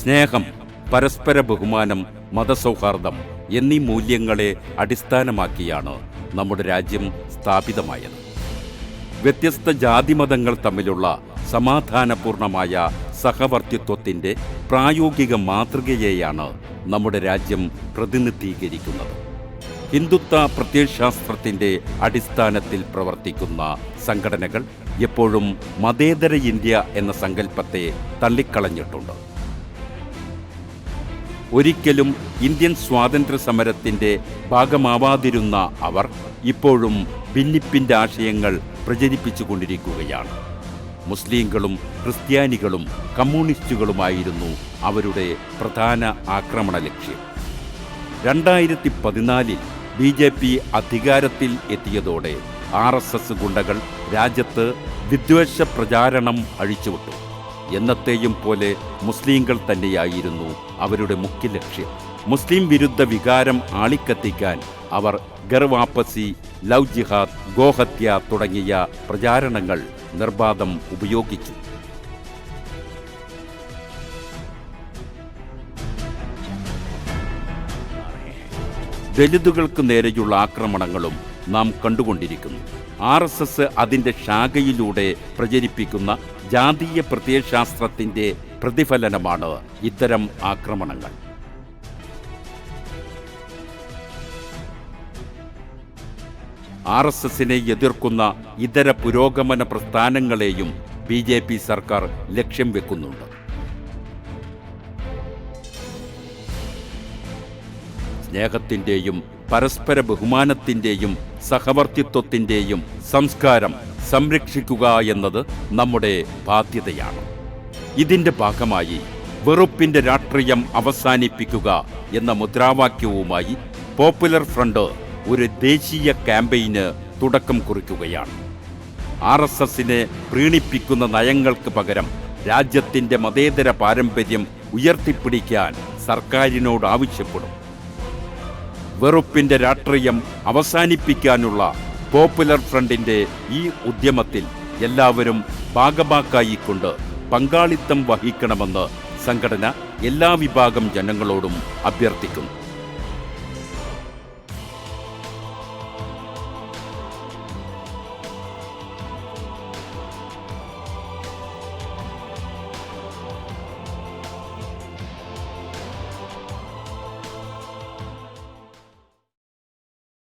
സ്നേഹം പരസ്പര ബഹുമാനം മതസൗഹാർദ്ദം എന്നീ മൂല്യങ്ങളെ അടിസ്ഥാനമാക്കിയാണ് നമ്മുടെ രാജ്യം സ്ഥാപിതമായത്. വ്യത്യസ്ത ജാതിമതങ്ങൾ തമ്മിലുള്ള സമാധാനപൂർണമായ സഹവർത്തിത്വത്തിന്റെ പ്രായോഗിക മാതൃകയെയാണ് നമ്മുടെ രാജ്യം പ്രതിനിധീകരിക്കുന്നത്. ഹിന്ദുത്വ പ്രത്യയശാസ്ത്രത്തിന്റെ അടിസ്ഥാനത്തിൽ പ്രവർത്തിക്കുന്ന സംഘടനകൾ എപ്പോഴും മതേതര ഇന്ത്യ എന്ന സങ്കല്പത്തെ തള്ളിക്കളഞ്ഞിട്ടുണ്ട്. ഒരിക്കലും ഇന്ത്യൻ സ്വാതന്ത്ര്യ സമരത്തിന്റെ ഭാഗമാവാതിരുന്ന അവർ ഇപ്പോഴും ഭിന്നിപ്പിന്റെ ആശയങ്ങൾ പ്രചരിപ്പിച്ചുകൊണ്ടിരിക്കുകയാണ്. മുസ്ലിങ്ങളും ക്രിസ്ത്യാനികളും കമ്മ്യൂണിസ്റ്റുകളുമായിരുന്നു അവരുടെ പ്രധാന ആക്രമണ ലക്ഷ്യം. രണ്ടായിരത്തി പതിനാലിൽ ബി ജെ പി അധികാരത്തിൽ എത്തിയതോടെ ആർ എസ് എസ് ഗുണ്ടകൾ രാജ്യത്ത് വിദ്വേഷ പ്രചാരണം അഴിച്ചുവിട്ടു. എന്നത്തെയും പോലെ മുസ്ലിങ്ങൾ തന്നെയായിരുന്നു അവരുടെ മുഖ്യ ലക്ഷ്യം. മുസ്ലിം വിരുദ്ധ വികാരം ആളിക്കത്തിക്കാൻ അവർ ഗർവാപ്പസി ലവ് ജിഹാദ് ഗോഹത്യ തുടങ്ങിയ പ്രചാരണങ്ങൾ നിർബാധം ഉപയോഗിച്ചു. ദലിതുകൾക്ക് നേരെയുള്ള ആക്രമണങ്ങളും നാം കണ്ടുകൊണ്ടിരിക്കുന്നു ആർ എസ് എസ് അതിന്റെ ശാഖയിലൂടെ പ്രചരിപ്പിക്കുന്ന ജാതീയ പ്രത്യയശാസ്ത്രത്തിന്റെ പ്രതിഫലനമാണ് ഇത്തരം ആക്രമണങ്ങൾ. ആർ എസ് എസിനെ എതിർക്കുന്ന ഇതര പുരോഗമന പ്രസ്ഥാനങ്ങളെയും ബി സർക്കാർ ലക്ഷ്യം വെക്കുന്നുണ്ട്. സ്നേഹത്തിന്റെയും പരസ്പര ബഹുമാനത്തിന്റെയും സഹവർത്തിത്വത്തിന്റെയും സംസ്കാരം സംരക്ഷിക്കുക എന്നത് നമ്മുടെ ബാധ്യതയാണ്. ഇതിന്റെ ഭാഗമായി വെറുപ്പിന്റെ രാഷ്ട്രീയം അവസാനിപ്പിക്കുക എന്ന മുദ്രാവാക്യവുമായി പോപ്പുലർ ഫ്രണ്ട് ഒരു ദേശീയ ക്യാമ്പയിന് തുടക്കം കുറിക്കുകയാണ്. ആർ എസ് എസിനെ പ്രീണിപ്പിക്കുന്ന നയങ്ങൾക്ക് പകരം രാജ്യത്തിന്റെ മതേതര പാരമ്പര്യം ഉയർത്തിപ്പിടിക്കാൻ സർക്കാരിനോട് ആവശ്യപ്പെടും. വെറുപ്പിന്റെ രാഷ്ട്രീയം അവസാനിപ്പിക്കാനുള്ള പോപ്പുലർ ഫ്രണ്ടിന്റെ ഈ ഉദ്യമത്തിൽ എല്ലാവരും ഭാഗമാക്കായിക്കൊണ്ട് പങ്കാളിത്തം വഹിക്കണമെന്ന് സംഘടന എല്ലാ വിഭാഗം ജനങ്ങളോടും അഭ്യർത്ഥിക്കുന്നു.